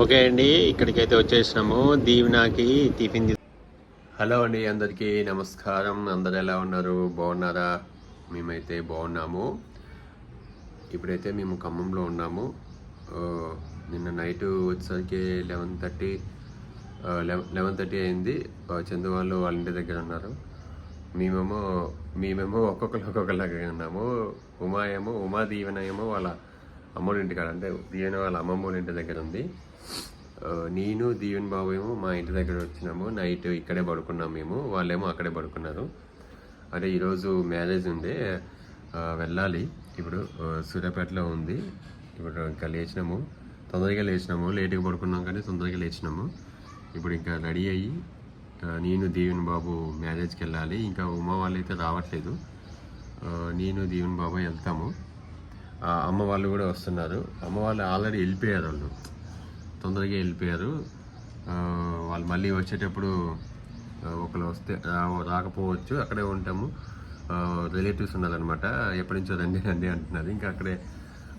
Okay అండి ఇక్కడికైతే వచ్చేసినాము. దీవెనాకి టిఫిన్ హలో అండి అందరికీ నమస్కారం. అందరు ఎలా ఉన్నారు? బాగున్నారా? మేమైతే బాగున్నాము. ఇప్పుడైతే మేము ఖమ్మంలో ఉన్నాము. నిన్న నైట్ వచ్చేసరికి లెవెన్ థర్టీ లెవెన్ థర్టీ అయింది. చందు వాళ్ళు వాళ్ళ ఇంటి దగ్గర ఉన్నారు. మేమేమో మేమేమో ఒక్కొక్కరు ఒక్కొక్కలాగా ఉన్నాము. ఉమా ఏమో ఉమా దీవెన ఏమో వాళ్ళ అమ్మోళ్ళ ఇంటికాడ అంటే దీవెన వాళ్ళ అమ్మమ్మ వాళ్ళ ఇంటి దగ్గర ఉంది. నేను దీవెన్ బాబు ఏమో మా ఇంటి దగ్గర వచ్చినాము. నైట్ ఇక్కడే పడుకున్నాం మేము. వాళ్ళేమో అక్కడే పడుకున్నారు. అంటే ఈరోజు మ్యారేజ్ ఉంది. వెళ్ళాలి. ఇప్పుడు సూర్యాపేటలో ఉంది. ఇప్పుడు ఇంకా లేచినాము. తొందరగా లేచినాము. లేట్గా పడుకున్నాం కానీ తొందరగా లేచినాము. ఇప్పుడు ఇంకా రెడీ అయ్యి నేను దీవెన్ బాబు మ్యారేజ్కి వెళ్ళాలి. ఇంకా ఉమా వాళ్ళు అయితే రావట్లేదు నేను దీవెన్ బాబు వెళ్తాము. అమ్మ వాళ్ళు కూడా వస్తున్నారు. అమ్మ వాళ్ళు ఆల్రెడీ వెళ్ళిపోయారు వాళ్ళు. తొందరగా వెళ్ళిపోయారు. వాళ్ళు మళ్ళీ వచ్చేటప్పుడు ఒకరు వస్తే రా- రాకపోవచ్చు అక్కడే ఉంటాము. రిలేటివ్స్ ఉన్నారనమాట ఎప్పటి నుంచో రండి రండి అంటున్నారు. ఇంకా అక్కడే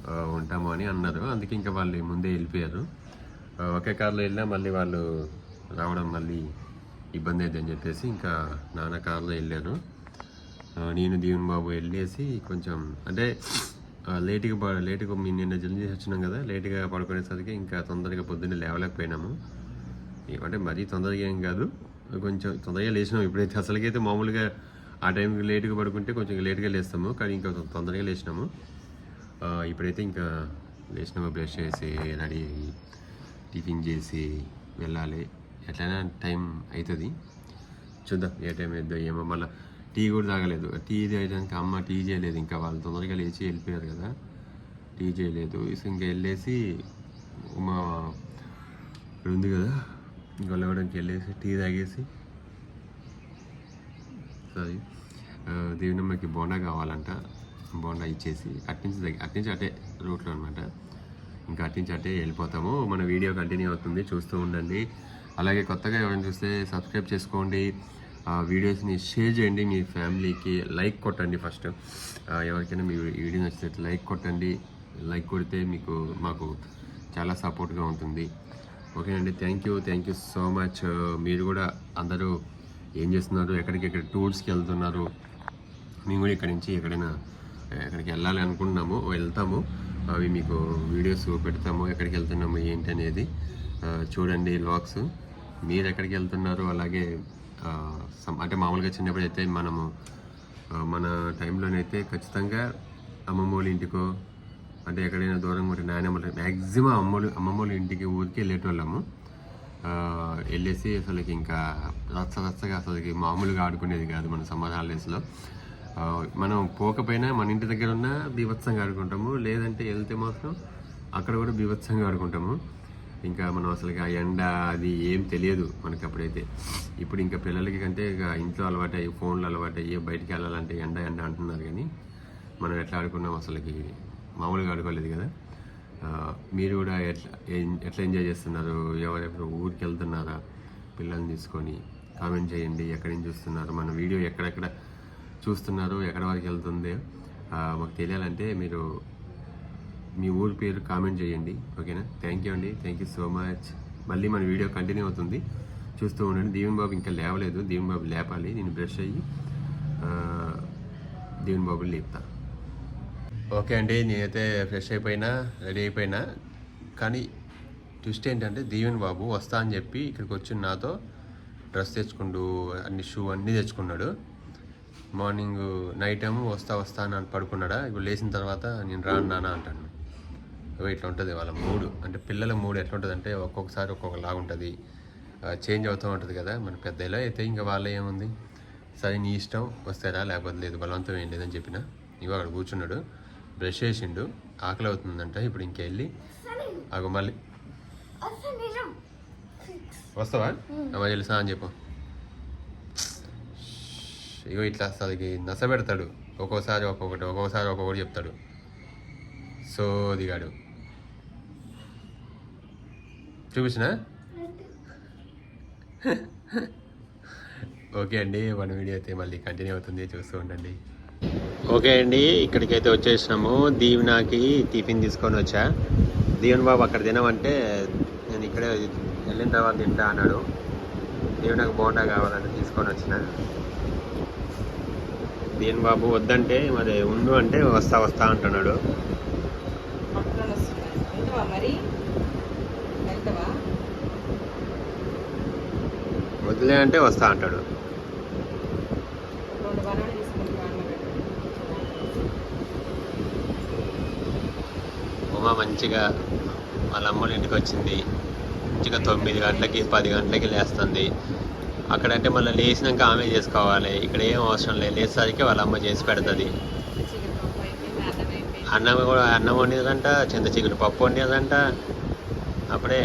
ఉంటాము అని అన్నారు. అందుకే ఇంకా వాళ్ళు ముందే వెళ్ళిపోయారు. ఒకే కార్లో వెళ్ళినా మళ్ళీ వాళ్ళు రావడం మళ్ళీ ఇబ్బంది అయితే అని చెప్పేసి ఇంకా నాన్న కార్లో వెళ్ళారు. నేను దీవెన్ బాబు వెళ్ళేసి కొంచెం అంటే లేటుగా ప- లేటుగా మీ నిన్న జల్దీ చేసి వచ్చినాం కదా లేటుగా పడుకునేసరికి ఇంకా తొందరగా పొద్దున్నే లేవలేకపోయినాము. ఏమంటే అంటే మరీ తొందరగా ఏం కాదు కొంచెం తొందరగా లేచినాం ఇప్పుడైతే. అసలుకైతే మామూలుగా ఆ టైంకి లేటుగా పడుకుంటే కొంచెం లేటుగా లేస్తాము కానీ ఇంకా తొందరగా లేచినాము. ఇప్పుడైతే ఇంకా లేచినాము బ్రష్ చేసి రెడీ అయ్యి టిఫిన్ చేసి వెళ్ళాలి. ఎట్లయినా టైం అవుతుంది చూద్దాం ఏ టైం అవుతుందో ఏమో. మళ్ళీ టీ కూడా తాగలేదు. టీ చేయడానికి అమ్మ టీ చేయలేదు. ఇంకా వాళ్ళు తొందరగా లేచి వెళ్ళిపోయారు కదా. టీ చేయలేదు. ఇంకా వెళ్ళేసి మా ఇక్కడ ఉంది కదా. ఇంకా లేవడానికి వెళ్ళేసి టీ తాగేసి సారీ దేవునమ్మకి బోండా కావాలంట. బోండా ఇచ్చేసి అట్నుంచి దగ్గర అట్నుంచి అటే రూట్లో అనమాట ఇంకా అట్నుంచి అటే వెళ్ళిపోతాము. మన వీడియో కంటిన్యూ అవుతుంది. చూస్తూ ఉండండి. అలాగే కొత్తగా ఎవరైనా చూస్తే సబ్స్క్రైబ్ చేసుకోండి. ఆ వీడియోస్ని షేర్ చేయండి మీ ఫ్యామిలీకి. లైక్ కొట్టండి ఫస్ట్. ఎవరికైనా మీ వీడియో నచ్చినట్టు లైక్ కొట్టండి. లైక్ కొడితే మీకు మాకు చాలా సపోర్ట్గా ఉంటుంది. ఓకేనండి thank you. Thank you so much. మీరు కూడా అందరూ ఏం చేస్తున్నారు? ఎక్కడికి ఎక్కడ టూర్స్కి వెళ్తున్నారు? మేము కూడా ఇక్కడి నుంచి ఎక్కడైనా ఎక్కడికి వెళ్ళాలి అనుకుంటున్నాము. వెళ్తాము. అవి మీకు వీడియోస్ పెడతాము. ఎక్కడికి వెళ్తున్నాము ఏంటి అనేది చూడండి వ్లాగ్స్ మీరు ఎక్కడికి వెళ్తున్నారు? అలాగే అంటే మామూలుగా చిన్నప్పుడు అయితే మనము మన టైంలోనైతే ఖచ్చితంగా అమ్మమ్మ వాళ్ళ ఇంటికో అంటే ఎక్కడైనా దూరంగా ఉంటే నాయనమ్మ మ్యాక్సిమం అమ్మోళ్ళు అమ్మమ్మ వాళ్ళ ఇంటికి ఊరికి వెళ్ళేటోళ్ళము. వెళ్ళేసి అసలుకి ఇంకా రచ్చ రచ్చగా అసలుకి మామూలుగా ఆడుకునేది కాదు మన సమ్మర్ హాలిడేస్లో. మనం పోకపోయినా మన ఇంటి దగ్గర ఉన్న బీభత్సంగా ఆడుకుంటాము. లేదంటే వెళ్తే మాత్రం అక్కడ కూడా బీభత్సంగా ఆడుకుంటాము. ఇంకా మనం అసలు ఆ ఎండ అది ఏం తెలియదు మనకి అప్పుడైతే ఇప్పుడు ఇంకా పిల్లలకి కంటే ఇక ఇంట్లో అలవాటు అయ్యి ఫోన్లు అలవాటు అయ్యి బయటికి వెళ్ళాలంటే ఎండ ఎండ అంటున్నారు కానీ మనం ఎట్లా ఆడుకున్నాం అసలుకి? మామూలుగా ఆడుకోలేదు కదా. మీరు కూడా ఎట్లా ఎట్లా ఎంజాయ్ చేస్తున్నారు? ఎవరెవరు ఊరికి వెళ్తున్నారా? పిల్లల్ని తీసుకొని కామెంట్ చేయండి. ఎక్కడి నుంచి చూస్తున్నారు? మన వీడియో ఎక్కడెక్కడ చూస్తున్నారు? ఎక్కడ వరకు వెళ్తుంది? మాకు తెలియాలంటే మీరు మీ ఊరి పేరు కామెంట్ చేయండి ఓకేనా? థ్యాంక్ యూ అండి. థ్యాంక్ యూ సో మచ్ మళ్ళీ మన వీడియో కంటిన్యూ అవుతుంది. చూస్తూ ఉండండి. దీవెన్ బాబు ఇంకా లేవలేదు. దీవెన్ బాబు లేపాలి. నేను బ్రష్ అయ్యి దీవెన్ బాబుని లేపుతా. ఓకే అండి. నేనైతే ఫ్రెష్ అయిపోయినా రెడీ అయిపోయినా. కానీ ట్విస్ట్ ఏంటంటే దీవెన్ బాబు వస్తా అని చెప్పి ఇక్కడికి వచ్చి నాతో డ్రెస్ తెచ్చుకుంటూ అన్ని షూ అన్నీ తెచ్చుకున్నాడు. మార్నింగ్ నైట్ ఏమో వస్తా వస్తా అని పడుకున్నాడా. ఇప్పుడు లేచిన తర్వాత నేను రాను నాన్న అంటాను ఇట్లా ఉంటుంది వాళ్ళ మూడు. అంటే పిల్లల మూడు ఎట్లా ఉంటుంది అంటే ఒక్కొక్కసారి ఒక్కొక్కలాగా ఉంటుంది చేంజ్ అవుతూ ఉంటుంది కదా మన పెద్దలో అయితే ఇంకా వాళ్ళ ఏముంది? సరే నీ ఇష్టం వస్తారా లేకపోతే లేదు బలవంతం ఏం లేదని చెప్పిన. ఇగో అక్కడ కూర్చున్నాడు బ్రష్ చేసిండు ఆకలి అవుతుందంట ఇప్పుడు ఇంకెళ్ళి అగో మళ్ళీ. వస్తావా? అమ్మ తెలుసా అని చెప్పు ఇగో ఇట్లా అసలుకి నస పెడతాడు ఒక్కోసారి ఒక్కొక్కటి ఒక్కొక్కసారి ఒక్కొక్కటి చెప్తాడు. సో దిగాడు చూపించిన? ఓకే అండి మన వీడియో అయితే మళ్ళీ కంటిన్యూ అవుతుంది. చూస్తూ ఉండండి. ఓకే అండి ఇక్కడికైతే వచ్చేసినాము. దీవెనాకి టిఫిన్ తీసుకొని వచ్చా. దీవెన్ బాబు అక్కడ తినమంటే నేను ఇక్కడే వెళ్ళిన తర్వాత తింటా అన్నాడు. నేను నాకు బోండా కావాలంటే తీసుకొని వచ్చిన. దీని బాబు వద్దంటే మరి ఉండు అంటే వస్తా వస్తా అంటున్నాడు. మరి? వదిలే అంటే వస్తా అంటాడు. ఉమ మంచిగా వాళ్ళ అమ్మోళ్ళ ఇంటికి వచ్చింది. మంచిగా తొమ్మిది గంటలకి పది గంటలకి లేస్తుంది. అక్కడంటే మళ్ళీ లేచినాక ఆమె చేసుకోవాలి. ఇక్కడ ఏం అవసరం లేదు. లేచేసరికి వాళ్ళ అమ్మ చేసి పెడుతుంది. అన్నం కూడా అన్నం వండేదంట చింత చిగురు పప్పు వండేదంట. అప్పుడే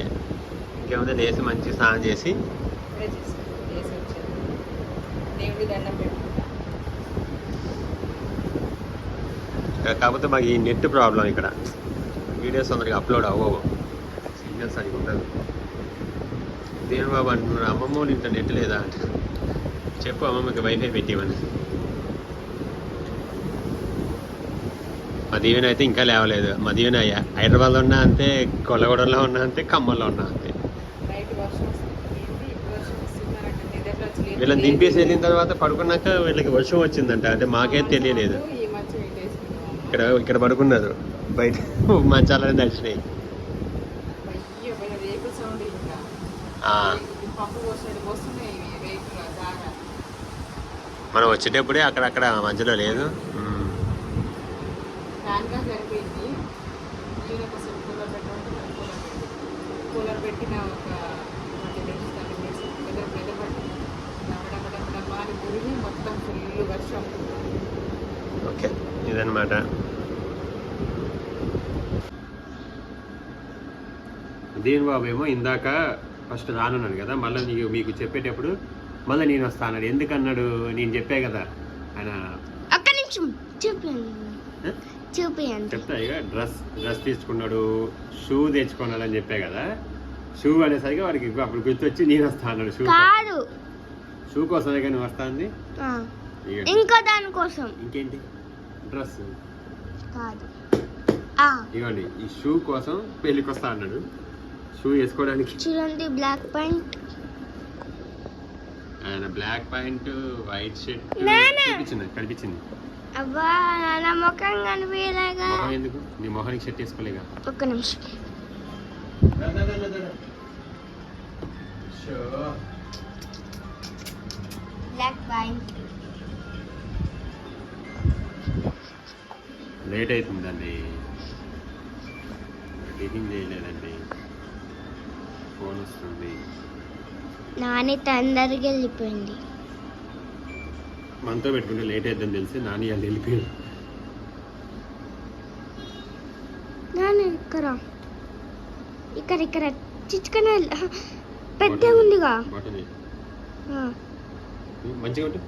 ఇంకేముంది లేచి మంచి స్నానం చేసి ఇప్పుడే చేసాను చేసి వచ్చాను దేవుడి దండం ఇక్కడ కాకపోతే మాకు ఈ నెట్ ప్రాబ్లం ఇక్కడ. వీడియోస్ అందరికి అప్లోడ్ అవ్వవు. సిగ్నల్స్ అని ఉండదు దేని బాబు అంటున్నారు అమ్మమ్మ నింత ఇంట్లో నెట్ లేదా? అంటే చెప్పు అమ్మమ్మకి వైఫై పెట్టివని మా దీవెన అయితే ఇంకా లేవలేదు. మా దీవెన హైదరాబాద్లో ఉన్నా అంతే కొల్లగూడలో ఉన్నా అంతే ఖమ్మంలో ఉన్నా అంతే నైట్ వర్షం వస్తుంది ఏంటి ఇప్పుడు వర్షం వస్తున్నారంటే నిద్రలో వచ్చి లేపి- వీళ్ళని దింపేసి వెళ్ళిన తర్వాత పడుకున్నాక వీళ్ళకి వర్షం వచ్చిందంట. అంటే మాకే తెలియలేదు. ఇక్కడ ఇక్కడ పడుకున్నారు. బయట మంచాలని దాగా మనం వచ్చేటప్పుడే అక్కడక్కడ మధ్యలో లేదు. కూలర్ పెట్టిన ఒక ఫుల్ వర్షం. ఓకే ఇదన్నమాట. దీని బాబు ఏమో ఇందాక ఫస్ట్ రానున్నాడు కదా మళ్ళీ నీకు మీకు చెప్పేటప్పుడు మళ్ళీ నేను వస్తా అన్నాడు. ఎందుకన్నాడు? నేను చెప్పే కదా ఆయన. ఒక్క నిమిషం చెప్తా ఇక డ్రెస్ డ్రెస్ తీసుకున్నాడు. షూ తెచ్చుకున్నాడు అని చెప్పే కదా. షూ అనేసరికి వాడికి అప్పుడు గుర్తొచ్చి నేను వస్తా అన్నాడు షూ కాదు. షూ కోసమే కానీ వస్తా అంది ఆ, ఇక దానికోసం ఇంకేంటి? డ్రెస్. కాదు. ఇవ్వండి ఈ షూ కోసం పెళ్ళికి వస్తా అన్నాడు. షూ వేసుకోవడానికి. చూడండి బ్లాక్ పాయింట్. ఆయన బ్లాక్ ప్యాంట్ వైట్ షర్ట్. కనిపించింది కనిపించింది. అబ్బా నా ముఖం కనిపించలేగా మొహం ఎందుకు? నీ మొహానికి షర్ట్ వేసుకోలేగా? ఒక్క నిమిషం. బ్లాక్ పాయింట్ లేట్ అవుతుందండి టిఫిన్ చేయలేదండి. ఫోన్ వస్తుంది. నాని తొందరగా వెళ్ళిపోయింది. మనతో పెట్టుకుంటే లేట్ అవుతుందని తెలిసి నాని వాళ్ళు వెళ్ళిపోయాడు. నాని ఇక్కడ. ఇక్కడ ఇక్కడ. చిచ్చుకనే పెద్ద ఉందిగా మంచిగా ఉంటు